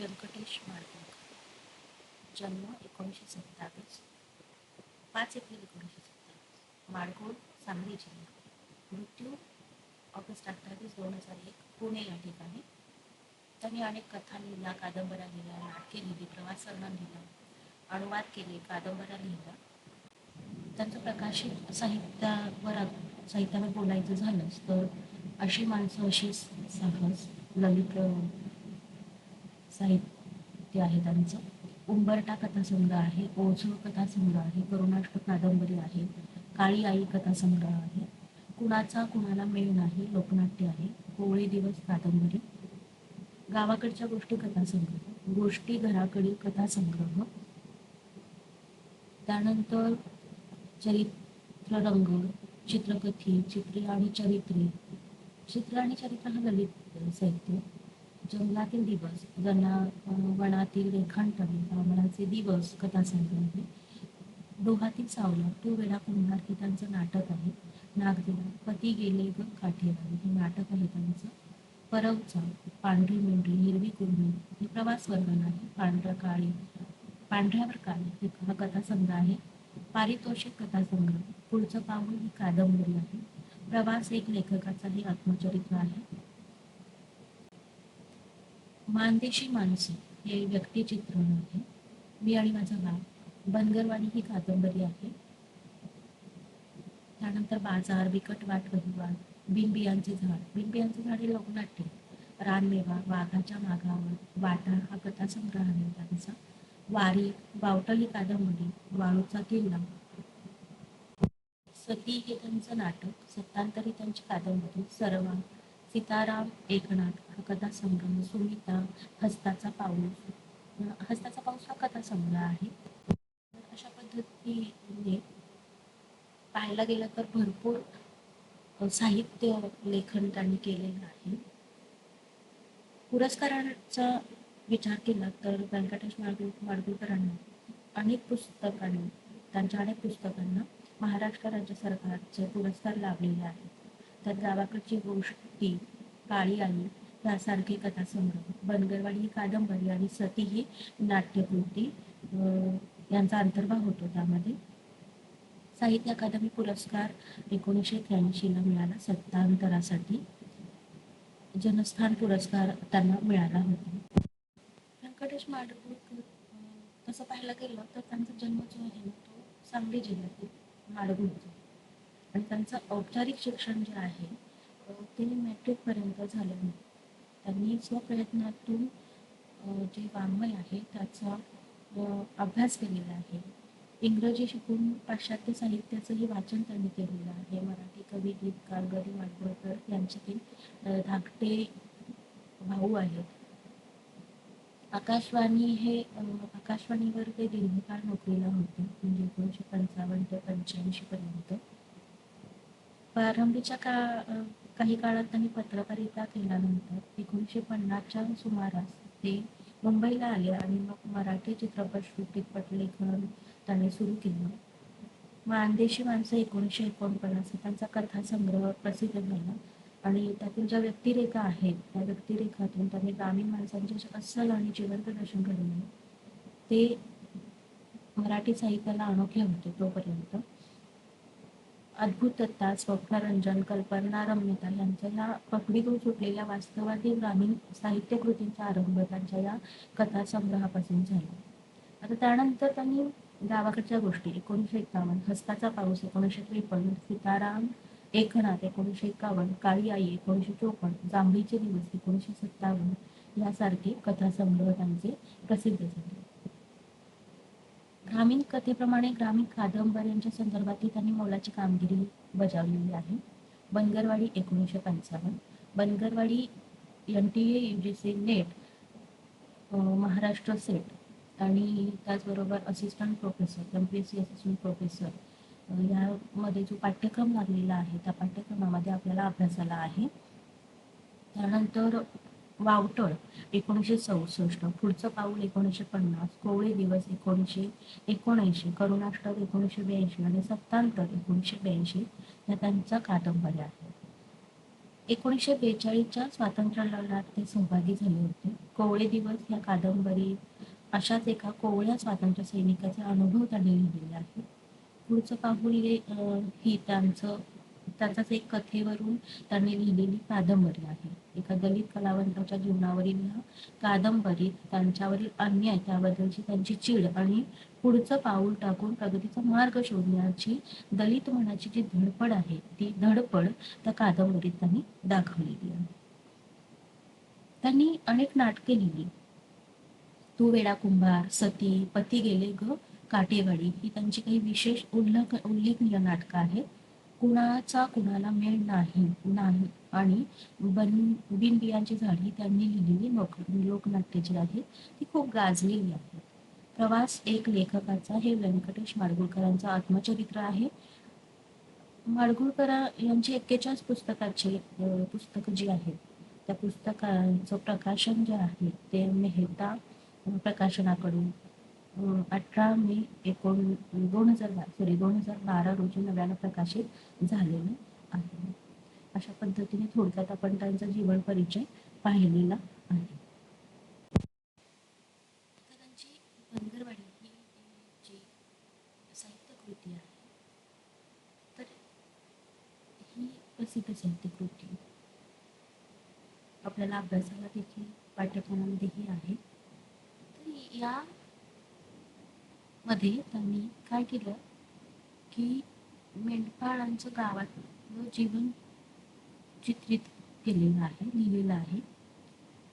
व्यंकटेश माडगूळकर जन्म एकोणीसशे सत्तावीस पाच एप्रिल एकोणीसशे सत्तावीस माडगूळ सांगली जिल्हा. मृत्यू ऑगस्ट अठ्ठावीस दोन हजार एक पुणे या ठिकाणी. त्यांनी अनेक कथा लिहिल्या कादंबऱ्या लिहिल्या नाटके लिहिली प्रवासवर्णन लिहिलं अनुवाद केले कादंबऱ्या लिहिल्या. त्यांचं प्रकाशित साहित्यावर साहित्यावर बोलायचं झालंच तर अशी माणसं अशी साहस ललित साहित्य आहे त्यांचं. उंबरटा कथासंग्रह आहे ओझळ कथासंग्रह आहे करुणाष्ट कादंबरी आहे काळी आई कथासंग्रह आहे. कुणाचा कुणाला मेळ नाही लोकनाट्य आहे कोळी दिवस कादंबरी. गावाकडच्या गोष्टी कथासंग्रह गोष्टी घराकडील कथासंग्रह. त्यानंतर चरित्ररंग चित्रकथी चित्रे आणि चरित्रे. चित्र आणि चरित्र हा ललित साहित्य. जंगलातील दिवस जना वनातील रेखांटने रावणाचे दिवस कथासंग्रह आहे डोहातील सावला तो वेळा कुंभार हे त्यांचं नाटक आहे. नागदेवा पती गेले ग काठेवाडी हे नाटक आहे त्यांचं. परवचा पांढरी मेंढरी हिरवी कुर्मी हे प्रवास वर्णन आहे. पांढरा काळी पांढऱ्यावर काळी हे हा कथासंग्रह आहे. पारितोषिक कथासंग्रह. पुढचं पाऊल ही कादंबरी आहे. प्रवास एक लेखकाचा हे आत्मचरित्र आहे. मानदेशी माणसे हे व्यक्तिचित्रण आहे मी आणि माझा बाप बनगरवाडी ही कादंबरी आहे. त्यानंतर बाजार बिकट वाट वहिवाट बिनबियांचे झाड. बिनबियांचे झाड हे लोकनाट्य रानमेवा वाघाच्या मागावर वाटा हा कथासंग्रह आहे त्यांचा. वारी बावटल ही कादंबरी वाळूचा किल्ला. सती हे त्यांचं नाटक सत्तांतरी त्यांची कादंबरी सरवा सीताराम एकनाथ हा कथासंग्रह सुमिता हस्ताचा पाऊस हस्ताचा पाऊस हा कथासंग्रह आहे. तर अशा पद्धतीने पाहायला गेलं तर भरपूर साहित्य लेखन त्यांनी केलेलं आहे. पुरस्कारांचा विचार केला तर व्यंकटेश माडगुळ माडगुळकरांना अनेक पुस्तकांनी त्यांच्या अनेक पुस्तकांना महाराष्ट्र राज्य सरकारचे पुरस्कार लाभलेले आहेत. त्यात गावाकडची गोष्टी काळी आई यासारखे कथासंग्रह बनगरवाडी ही कादंबरी आणि सती ही नाट्यकृती यांचा अंतर्भाव होतो त्यामध्ये. साहित्य अकादमी पुरस्कार एकोणीसशे त्र्याऐंशीला मिळाला सत्तांतरासाठी. जनस्थान पुरस्कार त्यांना मिळाला होता. व्यंकटेश माडगूळकर तसं पाहायला गेलं तर त्यांचा जन्म जो आहे ना तो सांगली जिल्ह्यातील माडगूळचा. आणि त्यांचं औपचारिक शिक्षण जे आहे ते मॅट्रिकपर्यंत झालं नाही. त्यांनी स्वप्रयत्नातून जे वाङ्मय आहे त्याचा अभ्यास केलेला आहे. इंग्रजी शिकून पाश्चात्य साहित्याचंही वाचन त्यांनी केलेलं आहे. मराठी कवी गीतकार गरी माडगुळकर यांचे ते धाकटे भाऊ आहेत. आकाशवाणी हे आकाशवाणीवर ते दीर्घकाळ नोकरीला होते. म्हणजे एकोणीसशे पंचावन्न ते पंच्याऐंशी पर्यंत. प्रारंभीच्या का काही काळात त्यांनी पत्रकारिता केल्यानंतर एकोणीसशे पन्नासच्या सुमारास ते मुंबईला आले आणि मग मराठी चित्रपट चित्रपट लेखन त्यांनी सुरू केलं. मानदेशी माणसं एकोणीसशे एकोणपन्नास त्यांचा कथासंग्रह प्रसिद्ध झाला. आणि त्यातील ज्या व्यक्तिरेखा आहेत त्या व्यक्तिरेखातून त्यांनी ग्रामीण माणसांचे अस्सल आणि जिवंत दर्शन घडवले ते मराठी साहित्याला अनोखे होते तोपर्यंत. अद्भुतता स्वप्नरंजन कल्पना रम्यता यांच्या या पकडीतून सुटलेल्या वास्तवादी ग्रामीण साहित्यकृतींचा आरंभ त्यांच्या या कथासंग्रहापासून झाला. आता त्यानंतर त्यांनी गावाकडच्या गोष्टी. एकोणीसशे एकावन्न हस्ताचा पाऊस एकोणीसशे त्रेपन्न सीताराम एकनाथ एकोणीसशे एकावन्न काळी आई एकोणीसशे चोपन्न जांभळीचे दिवस एकोणीसशे सत्तावन्न यासारखे कथासंग्रह त्यांचे प्रसिद्ध झाले. ग्रामीण कथेप्रमाणे ग्रामीण कादंबऱ्यांच्या संदर्भातही त्यांनी मोलाची कामगिरी बजावलेली आहे. बनगरवाडी एकोणीसशे पंचावन्न Bangarwadi N T A U G C NET Maharashtra SET आणि त्याचबरोबर assistant professor M P S C assistant professor यामध्ये जो पाठ्यक्रम लागलेला आहे त्या पाठ्यक्रमामध्ये आपल्याला अभ्यासाला आहे. त्यानंतर वावटळ एकोणीसशे चौसष्ट पुढचं पाऊल एकोणीसशे पन्नास कोवळे दिवस एकोणीसशे एकोणऐंशी करुणाष्टक एकोणीसशे ब्याऐंशी आणि सत्तांतर एकोणीसशे ब्याऐंशी या त्यांच्या कादंबऱ्या आहेत एकोणीसशे बेचाळीसच्या स्वातंत्र्य लढ्यात ते सहभागी झाले होते. कोवळे दिवस या कादंबरी अशाच एका कोवळ्या स्वातंत्र्य सैनिकाचा अनुभव त्यांनी लिहिलेला आहे. पुढचं पाहुल हे ही त्यांचं त्याचाच एक कथेवरून त्यांनी लिहिलेली कादंबरी आहे. एका दलित कलावंताच्या जीवनावरील कादंबरीत त्यांच्यावरील अन्याय त्याबद्दलची त्यांची चीड आणि पुढचं पाऊल टाकून प्रगतीचा मार्ग शोधण्याची दलित मनाची जी धडपड आहे ती धडपड त्या कादंबरीत त्यांनी दाखवलेली आहे. त्यांनी अनेक नाटके लिहिली. तू वेडा कुंभार सती पती गेले ग काटेवाडी ही त्यांची काही विशेष उल्लेख उल्लेखनीय नाटकं आहेत. कुणाचा कुणाला मेळ नाही नाही. आणि बन बिनबियांची झाडी त्यांनी लिहिलेली लोक लोकनाट्य जी आहे. ती खूप गाजलेली आहे. प्रवास एक लेखकाचा हे व्यंकटेश माडगुळकरांचा आत्मचरित्र आहे. माडगुळकर यांची एक्केचाळीस पुस्तकाचे पुस्तकं जी आहेत त्या पुस्तकांचं प्रकाशन जे आहे ते मेहता प्रकाशनाकडून अठरा मे एकोण दोन हजार बारा सॉरी दोन हजार बारा रोजी नव्यानं प्रकाशित झालेलं आहे. अशा पद्धतीने थोडक्यात आपण त्यांचा जीवन परिचय पाहिलेला आहे. बनगरवाडी ही जी साहित्य कृती आहे तर ही प्रसिद्ध साहित्य कृती आपल्याला अभ्यासाला देखील पाठ्यक्रमामध्येही आहे. तर या मध्ये त्यांनी काय केलं की मेंढपाळांचं गावातलं जीवन चित्रित केलेलं आहे लिहिलेलं आहे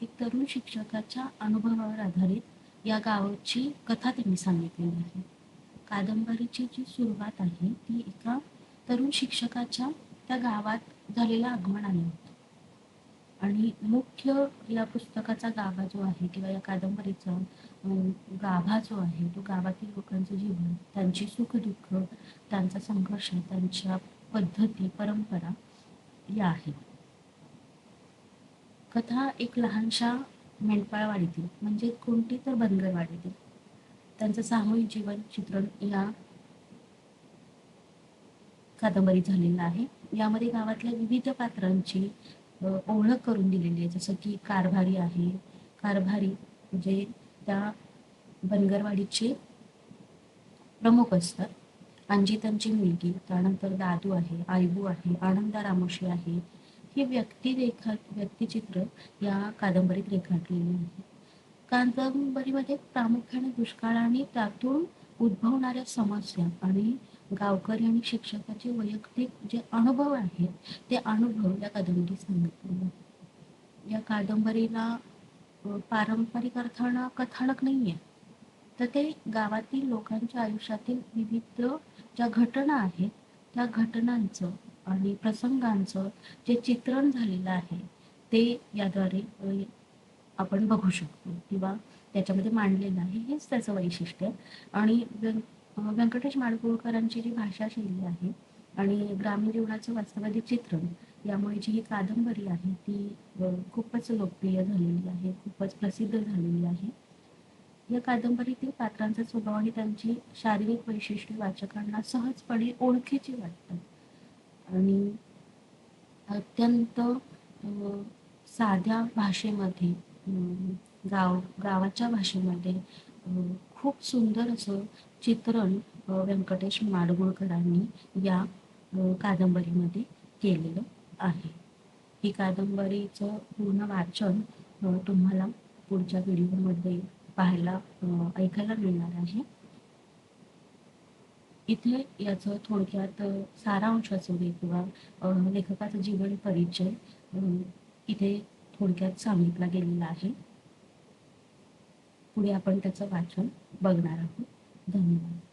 एक तरुण शिक्षकाच्या अनुभवावर आधारित या गावाची कथा त्यांनी सांगितलेली आहे. कादंबरीची जी सुरुवात आहे ती एका तरुण शिक्षकाच्या त्या गावात झालेल्या आगमनाने होतं आणि मुख्य या पुस्तकाचा गाभा जो आहे किंवा या कादंबरीचा गाभा जो आहे तो गावातील लोकांचं जीवन त्यांची सुखदुःख त्यांचा संघर्ष त्यांच्या पद्धती परंपरा या आहेत कथा एक लहानशा मेंढपाळवाडीतील म्हणजे कोणती तर बनगरवाडीतील त्यांचं सामूहिक जीवन चित्रण या कादंबरीत झालेलं आहे. यामध्ये गावातल्या विविध पात्रांची ओळख करून दिलेली आहे. जसं की कारभारी आहे. कारभारी जे त्या बनगरवाडीचे प्रमुख असतात. अंजी त्यांची मुलगी त्यानंतर दादू आहे आयबू आहे आनंदा रामोशी आहे. ही व्यक्ती रेखा व्यक्तिचित्र या कादंबरीत रेखाटलेली आहे. कादंबरीमध्ये प्रामुख्याने दुष्काळ आणि त्यातून उद्भवणाऱ्या समस्या आणि गावकरी आणि शिक्षकाचे वैयक्तिक जे अनुभव आहेत ते अनुभव या कादंबरीत सांगितलेले या कादंबरीला पारंपरिक अर्थानं कथानक नाही आहे तर ते गावातील लोकांच्या आयुष्यातील विविध ज्या घटना आहेत त्या घटनांचं आणि प्रसंगांचं जे चित्रण झालेलं आहे ते याद्वारे आपण बघू शकतो किंवा त्याच्यामध्ये मांडलेलं आहे. हेच त्याचं वैशिष्ट्य. आहे. आणि व्यंकटेश माडगुळकरांची जी भाषा शैली आहे आणि ग्रामीण जीवनाचं वास्तवादी चित्रण यामुळे जी ही कादंबरी आहे ती खूपच लोकप्रिय झालेली आहे खूपच प्रसिद्ध झालेली आहे. या कादंबरीतील पात्रांचा स्वभाव आणि त्यांची शारीरिक वैशिष्ट्ये वाचकांना सहजपणे ओळखीची वाटतात आणि अत्यंत साध्या भाषेमध्ये गाव गावाच्या भाषेमध्ये खूप सुंदर असं चित्रण व्यंकटेश माडगुळकरांनी या कादंबरीमध्ये केलेलं आहे. ही कादंबरीचं पूर्ण वाचन तुम्हाला पुढच्या व्हिडिओमध्ये पाहायला ऐकायला मिळणार आहे. इथे याचं थोडक्यात सारांश असू दे किंवा लेखकाचा जीवन परिचय इथे थोडक्यात सांगितला गेलेला आहे. पुढे आपण त्याचं वाचन बघणार आहोत. धन्यवाद.